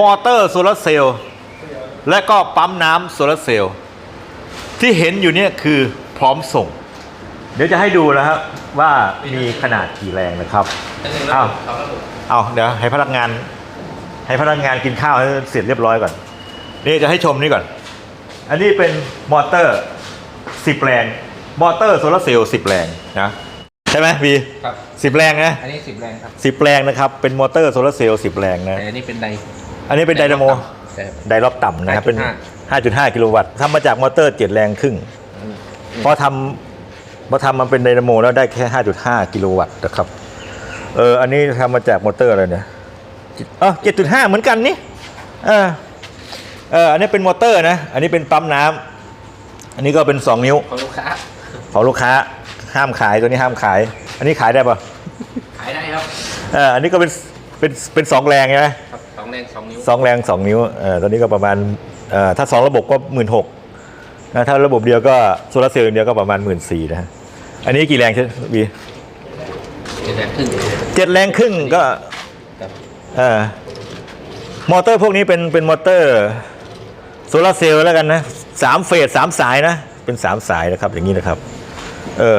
มอเตอร์โซลาร์เซลล์และก็ปั๊มน้ำโซลาร์เซลล์ที่เห็นอยู่เนี่ยคือพร้อมส่ง เดี๋ยวจะให้ดูนะครับว่ามีขนาดกี่แรงนะครับอ้าวเอาเดี๋ยวให้พนักงาน ให้พนักงานกินข้าวให้เสร็จเรียบร้อยก่อน นี่จะให้ชมนี่ก่อน อันนี้เป็นมอเตอร์10แรง มอเตอร์โซลาร์เซลล์10แรงนะใช่ไหมพีครับสิบแรงนะอันนี้สิบแรงครับสิบแรงนะครับเป็นมอเตอร์โซลาร์เซลล์10แรงนะแต่อันนี้เป็นได อันนี้เป็นไดนาโมแต่ไดรอบต่ำนะครับเป็น5.5 5.5 กิโลวัตต์ทำมาจากมอเตอร์ 7 แรงครึ่งพอทำพอทำมันเป็นไดนาโมแล้วได้แค่ 5.5 กิโลวัตต์นะครับเอออันนี้ทำมาจากมอเตอร์อะไรเนี่ยเออ7.5 เหมือนกันนี่เออเอออันนี้เป็นมอเตอร์นะ อันนี้เป็นปั๊มน้ำอันนี้ก็เป็น 2 นิ้วของลูกค้าของลูกค้าห้ามขายตัวนี้ห้ามขาย อันนี้ขายได้ปะขายได้ครับเอออันนี้ก็เป็นเป็นเป็นสองแรงใช่ไหมครับ สองแรงสองนิ้วสองแรงสองนิ้วเออตอนนี้ก็ประมาณเอ่อถ้าสองระบบก็หมื่นหกนะถ้าระบบเดียวก็โซลาร์เซลล์อย่างเดียวก็ประมาณหมื่นสี่นะฮะอันนี้กี่แรงใช่บีเจ็ดแรงครึ่งเจ็ดแรงครึ่งก็ครับเอ่อมอเตอร์พวกนี้เป็นเป็นมอเตอร์โซลาร์เซลล์แล้วกันนะสามเฟสสามสายนะเป็นสามสายนะครับอย่างนี้นะครับเออ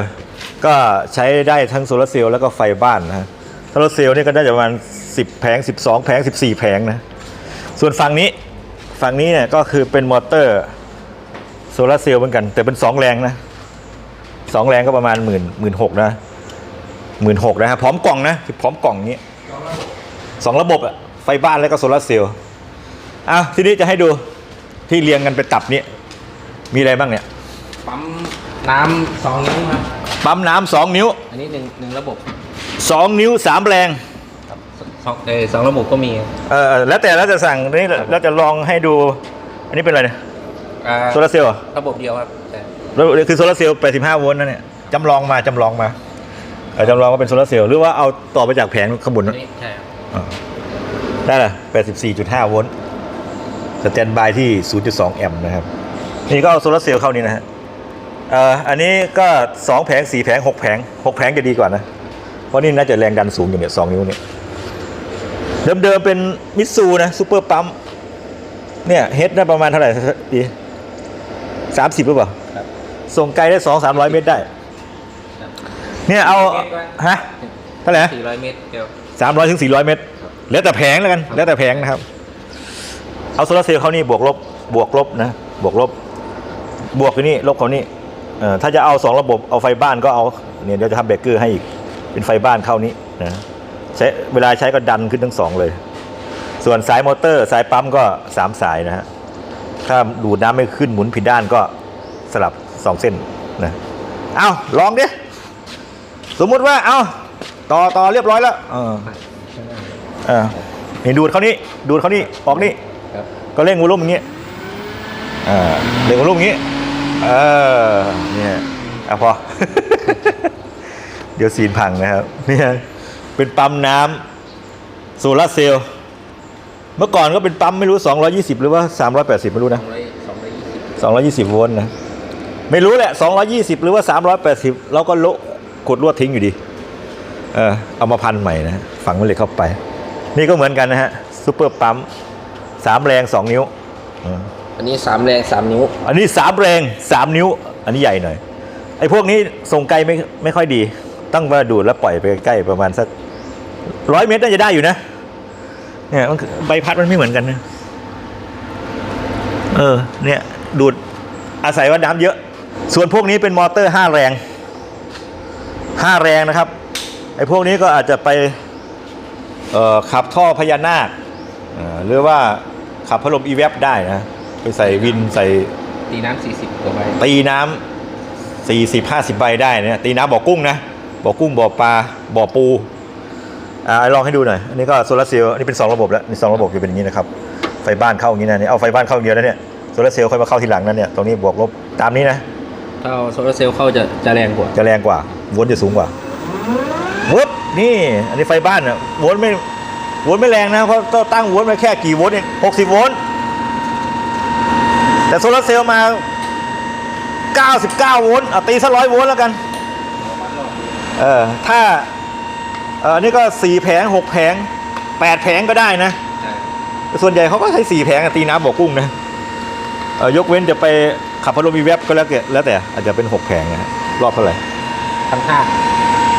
ก็ใช้ได้ทั้งโซลาร์เซลล์แล้วก็ไฟบ้านนะฮะโซลาร์เซลล์นี่ก็ได้ประมาณ 10 แผง 12 แผง 14 แผงนะ ส่วนฝั่งนี้ฝั่งนี้เนี่ยก็คือเป็นมอเตอร์โซลาร์เซลล์เหมือนกัน แต่เป็น 2 แรงนะ 2 แรงก็ประมาณหมื่นหมื่นหกนะหมื่นหกนะฮะพร้อมกล่องนะพร้อมกล่องนี้สองระบบอะไฟบ้านแล้วก็โซลาร์เซลล์อ้าวทีนี้จะให้ดูที่เรียงกันเป็นตับนี้ มีอะไรบ้างเนี่ย ปั๊มน้ำสองนิ้วครับ ปั๊มน้ำสองนิ้ว อันนี้หนึ่งหนึ่งระบบสองนิ้วสามแรงครับ สองเออสองระบบก็มีเออแล้วแต่แล้วจะสั่งนี่เราจะลองให้ดู อันนี้เป็นอะไรเนี่ยอ่าโซลาร์เซลล์เหรอระบบเดียวครับแต่แล้วคือโซลาร์เซลล์85โวลต์นั่นเนี่ยจำลองมาจำลองมาเออจำลองว่าเป็นโซลาร์เซลล์หรือว่าเอาต่อไปจากแผงขางบุนอันนี้ใช่ครับอ่าได้ละ84.5โวลต์สแตนบายที่ 0.2 แอมป์นะครับ นี่ก็เอาโซลาร์เซลล์เข้านี่นะฮะเอ่ออันนี้ก็ 2 แผง 4 แผง 6 แผง 6 แผงจะดีกว่านะ เพราะนี่น่าจะแรงดันสูงอยู่เนี่ย 2 นิ้วเนี่ย เดิมๆเป็นมิตซูนะซูเปอร์ปั๊มเนี่ยเฮดได้ประมาณเท่าไหร่ดีสามสิบหรือเปล่าครับส่งไกลได้สองสามร้อยเมตรได้ เนี่ยเอาฮะเท่าไหร่สี่ร้อยเมตรเดียวสามร้อยถึงสี่ร้อยเมตร แล้วแต่แผงแล้วกัน แล้วแต่แผงนะครับ เอาโซลาร์เซลล์เขานี่บวกลบบวกลบนะ บวกลบ บวกอยู่นี่ลบเขานี่เอ่อถ้าจะเอาสองระบบเอาไฟบ้านก็เอาเนี่ยเดี๋ยวจะทำเบรกเกอร์ให้อีก เป็นไฟบ้านเข้านี้นะ ใช้เวลาใช้ก็ดันขึ้นทั้งสองเลย ส่วนสายมอเตอร์ สายปั๊มก็สามสายนะฮะถ้าดูดน้ำไม่ขึ้นหมุนผิดด้านก็สลับสองเส้นนะเอาลองดิสมมุติว่าเอาต่อต่อเรียบร้อยแล้วเออเออนี่ดูดเขานี่ดูดเขานี่ออกนี่ก็เร่งวอลลุ่มอย่างงี้อ่าเร่งวอลลุ่มอย่างงี้เออเนี่ยอะพอ เดี๋ยวซีนพังนะครับเนี่ย เป็นปั๊มน้ำโซลาร์เซลล์เมื่อก่อนก็เป็นปั๊มไม่รู้ 220 หรือว่า 380 ไม่รู้สนะองร้อยสองร้อยยี่สิบ220 โวลต์นะ ไม่รู้แหละ 220 หรือว่า 380 เราก็โละกดลวดทิ้งอยู่ดี เออเอามาพันใหม่นะฮะฝังแม่เหล็กเข้าไป นี่ก็เหมือนกันนะฮะซูเปอร์ปั๊มสามแรง 2 นิ้วอืมอันนี้สามแรงสามนิ้ว อันนี้สามแรงสามนิ้ว อันนี้ใหญ่หน่อย ไอ้พวกนี้ส่งไกลไม่ไม่ค่อยดี ต้องมาดูดแล้วปล่อยไปใกล้ประมาณสัก ร้อยเมตรน่าจะได้อยู่นะ เนี่ยมันคือใบพัดมันไม่เหมือนกันนะเออ เนี่ย ดูดอาศัยว่าน้ำเยอะ ส่วนพวกนี้เป็นมอเตอร์ห้าแรงห้าแรงนะครับ ไอ้พวกนี้ก็อาจจะไปเอ่อขับท่อพญานาคเอ่อหรือว่าขับพัดลมอีแวบได้นะ ไปใส่วินใส่ตีน้ำสี่สิบกว่าใบตีน้ำสี่สิบห้าสิบใบได้เนี่ยตีน้ำบ่อกุ้งนะบ่อกุ้งบ่อปลาบ่อปู อ่าลองให้ดูหน่อย อันนี้ก็โซลาร์เซลล์อันนี้เป็นสองระบบแล้วนี่สองระบบจะเป็นอย่างนี้นะครับ ไฟบ้านเข้าอย่างนี้นะนี่เอาไฟบ้านเข้าอย่างเดียวนะเนี่ยโซลาร์เซลล์ค่อยมาเข้าทีหลังนั่นเนี่ยตรงนี้บวกลบตามนี้นะ ถ้าเอาโซลาร์เซลล์เข้าจะจะแรงกว่า จะแรงกว่าโวลต์จะสูงกว่าวุบนี่ อันนี้ไฟบ้านอะโวลต์ไม่โวลต์ไม่แรงนะเพราะต้องตั้งโวลต์มาแค่กี่โวลต์เองหกสิบโวลต์แต่โซลาร์เซลล์มา 99 โวลต์เอาตีซะร้อยโวลต์แล้วกัน เออ ถ้า เอออันนี้ก็4แผง6แผง8แผงก็ได้นะใช่เส่วนใหญ่เขาก็ใช้สี่แผงอะตีน้ำบ่อกุ้งนะเอ่อยกเว้นจะไปขับพัดลมมีแวบก็แล้วแต่แล้วแต่อาจจะเป็นหกแผงนะฮะรอบเท่าไหร่พันห้า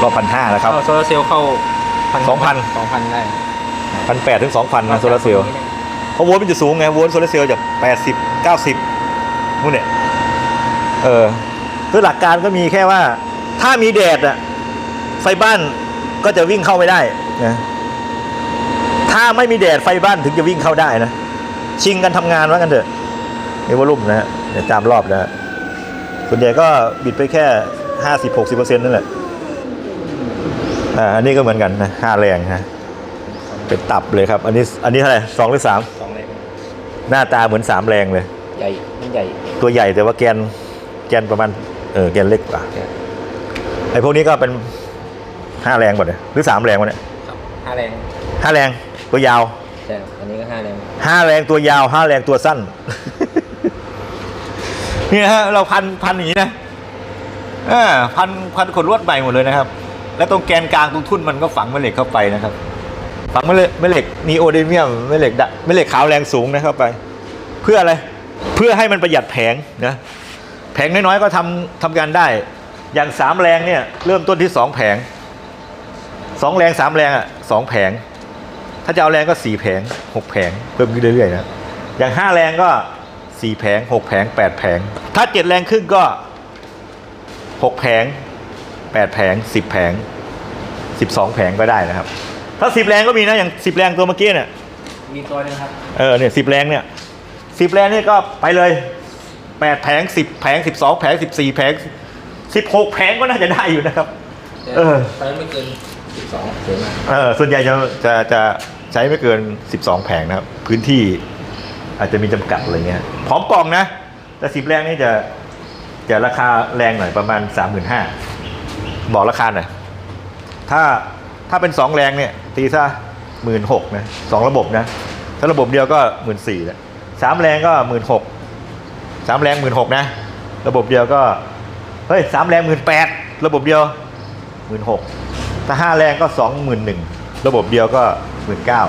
รอบพันห้าแล้วครับเข้าโซลาร์เซลล์เข้าสองพันสองพันได้พันแปดถึงสองพันนะโซลาร์เซลล์เพราะโวลต์มันจะสูงไงโวลต์โซลาร์เซลล์จากแปดสิบเก้าสิบนู่นเนี่ยเออคือหลักการก็มีแค่ว่า ถ้ามีแดดอะไฟบ้าน ก็จะวิ่งเข้าไม่ได้นะถ้าไม่มีแดดไฟบ้านถึงจะวิ่งเข้าได้นะ ชิงกันทำงานว่ากันเถอะในวอลลุ่มนะฮะเดี๋ยวตามรอบนะฮะส่วนใหญ่ก็บิดไปแค่ห้าสิบหกสิบเปอร์เซ็นต์นั่นแหละอ่าอันนี้ก็เหมือนกันนะห้าแรงนะเป็นตับเลยครับ อันนี้อันนี้เท่าไหร่สองหรือสามสองแรงหน้าตาเหมือนสามแรงเลย ใหญ่ไม่ใหญ่ ตัวใหญ่แต่ว่าแกนแกนประมาณเออแกนเล็กกว่าไอ้พวกนี้ก็เป็น ห้าแรงหมดเลยหรือสามแรงวะเนี่ยครับห้าแรงห้าแรงตัวยาวใช่ครับอันนี้ก็ห้าแรงห้าแรงตัวยาวห้าแรงตัวสั้นนี่นะฮะเราพันพันอย่างนี้นะเออพันพันขดลวดใหม่หมดเลยนะครับ แล้วตรงแกนกลางตรงทุ่นมันก็ฝังแม่เหล็กเข้าไปนะครับ ฝังแม่เหล็กแม่เหล็กนีโอเดเมียมแม่เหล็กดะแม่เหล็กขาวแรงสูงนะเข้าไป เพื่ออะไรเพื่อให้มันประหยัดแผงนะแผงน้อยๆก็ทำทำงานได้ อย่างสามแรงเนี่ยเริ่มต้นที่สองแผง สองแรงสามแรงอะสองแผง ถ้าจะเอาแรงก็สี่แผงหกแผงเพิ่มขึ้นเรื่อยๆนะอย่างห้าแรงก็สี่แผงหกแผงแปดแผง ถ้าเจ็ดแรงครึ่งก็หกแผงแปดแผงสิบแผงสิบสองแผงก็ได้นะครับ ถ้าสิบแรงก็มีนะอย่างสิบแรงตัวเมื่อกี้เนี่ยมีตัวนึงครับเออเนี่ยสิบแรงเนี่ยสิบแรงนี่ก็ไปเลยแปดแผงสิบแผงสิบสองแผงสิบสี่แผงสิบหกแผงก็น่าจะได้อยู่นะครับ เออตอนนั้นไม่เกินสิบ สองสวยมากเออส่วนใหญ่จะจะจะใช้ไม่เกิน 12 แผงนะครับ พื้นที่อาจจะมีจำกัดอะไรเงี้ยพร้อมกล่องนะ แต่สิบแรงนี่จะจะราคาแรงหน่อยประมาณ 35,000บอกราคาหน่อยถ้าถ้าเป็น 2 แรงเนี่ย ตีซะหมื่นหกนะสองระบบนะ ถ้าระบบเดียวก็หมื่นสี่แล้วสามแรงก็หมื่นหกสามแรงหมื่นหกนะ ระบบเดียวก็ เฮ้ยสามแรงหมื่นแปดระบบเดียวหมื่นหก ถ้าห้าแรงก็สองหมื่นหนึ่งระบบเดียวก็หมื่นเก้า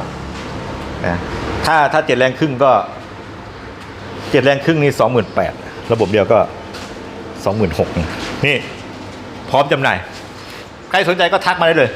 นะถ้าถ้าเจ็ดแรงครึ่งก็เจ็ดแรงครึ่งนี่สองหมื่นแปดระบบเดียวก็สองหมื่นหกนี่พร้อมจำหน่ายใครสนใจก็ทักมาได้เลย